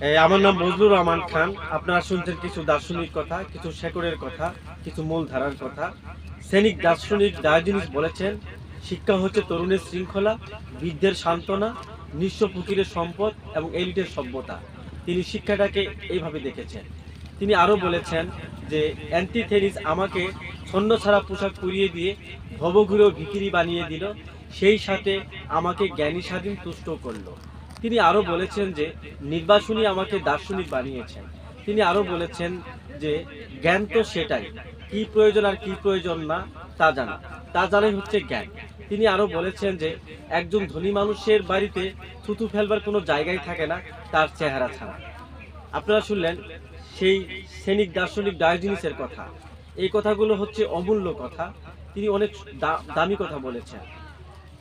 আমার নাম বজলুর রহমান খান। আপনারা শুনছেন কিছু দার্শনিক কথা, কিছু শেকড়ের কথা, কিছু মূলধারার কথা। সৈনিক দার্শনিক ডায়োজনিস বলেছেন, শিক্ষা হচ্ছে তরুণের শৃঙ্খলা, বৃদ্ধের সান্ত্বনা, নিঃস্ব ফকিরের সম্পদ এবং এলিটের সভ্যতা। তিনি শিক্ষাটাকে এইভাবে দেখেছেন। তিনি আরও বলেছেন যে, অ্যান্টিথেরিস আমাকে ছন্ন ছাড়া পোশাক পরিয়ে দিয়ে ভবঘুরে ভিকিরি বানিয়ে দিল, সেই সাথে আমাকে জ্ঞানী স্বাধীন তুষ্ট করল। তিনি আরও বলেছেন যে নির্বাসনী আমাকে দার্শনিক বানিয়েছেন। তিনি আরও বলেছেন যে জ্ঞান তো সেটাই, কি প্রয়োজন আর কি প্রয়োজন না তা জানা। তা জানাই হচ্ছে জ্ঞান। তিনি আরও বলেছেন যে একজন ধনী মানুষের বাড়িতে থুতু ফেলবার কোনো জায়গায় থাকে না, তার চেহারা ছাড়া। আপনারা শুনলেন সেই সৈনিক দার্শনিক ডায়োজিনিসের কথা। এই কথাগুলো হচ্ছে অমূল্য কথা। তিনি অনেক দামি কথা বলেছেন।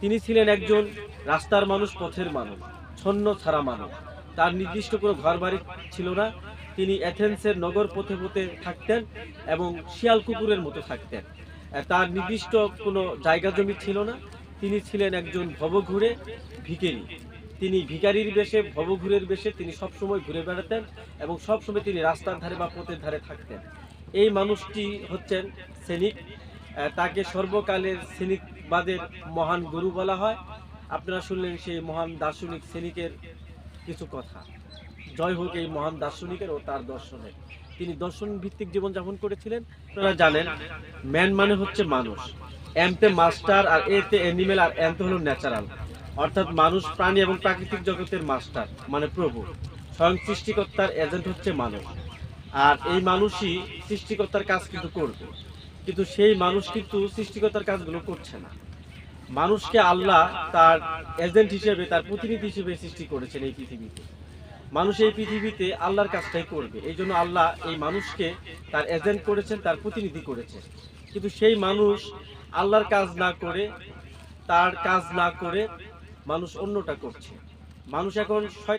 তিনি ছিলেন একজন রাস্তার মানুষ, পথের মানুষ। ছন্ন ছাড়া মানুষ তার নির্দিষ্ট কোনো ঘর বাড়ি ছিল না। তিনি অ্যাথেন্সের নগর পথে পথে থাকতেন এবং শিয়াল কুকুরের মতো থাকতেন। তার নির্দিষ্ট কোনো জায়গা জমি ছিল না। তিনি ছিলেন একজন ভবঘুরে ভিকেরি তিনি ভিকারির বেশে, ভবঘুরের বেশে তিনি সবসময় ঘুরে বেড়াতেন এবং সবসময় তিনি রাস্তার ধারে বা পথের ধারে থাকতেন। এই মানুষটি হচ্ছেন সৈনিক। তাকে সর্বকালের সৈনিকবাদের মহান গুরু বলা হয়। আপনারা শুনলেন সেই মহান দার্শনিক সৈনিকের কিছু কথা। জয় হোক এই মহান দার্শনিকের ও তার দর্শনের। তিনি দর্শন ভিত্তিক জীবনযাপন করেছিলেন। আপনারা জানেন, ম্যান মানে হচ্ছে মানুষ। এমতে মাস্টার আর এতে অ্যানিমেল আর এমতে হলো ন্যাচারাল। অর্থাৎ মানুষ, প্রাণী এবং প্রাকৃতিক জগতের মাস্টার মানে প্রভু। স্বয়ং সৃষ্টিকর্তার এজেন্ট হচ্ছে মানুষ। আর এই মানুষই সৃষ্টিকর্তার কাজ কিন্তু করবে। কিন্তু সেই মানুষ কিন্তু সৃষ্টিকর্তার কাজগুলো করছে না। মানুষকে আল্লাহ তার এজেন্ট হিসেবে, তার প্রতিনিধি হিসেবে সৃষ্টি করেছেন এই পৃথিবীতে। মানুষ এই পৃথিবীতে আল্লাহর কাজটাই করবে। এই জন্য আল্লাহ এই মানুষকে তার এজেন্ট করেছেন, তার প্রতিনিধি করেছেন। কিন্তু সেই মানুষ আল্লাহর কাজ না করে, তার কাজ না করে মানুষ অন্যটা করছে। মানুষ এখন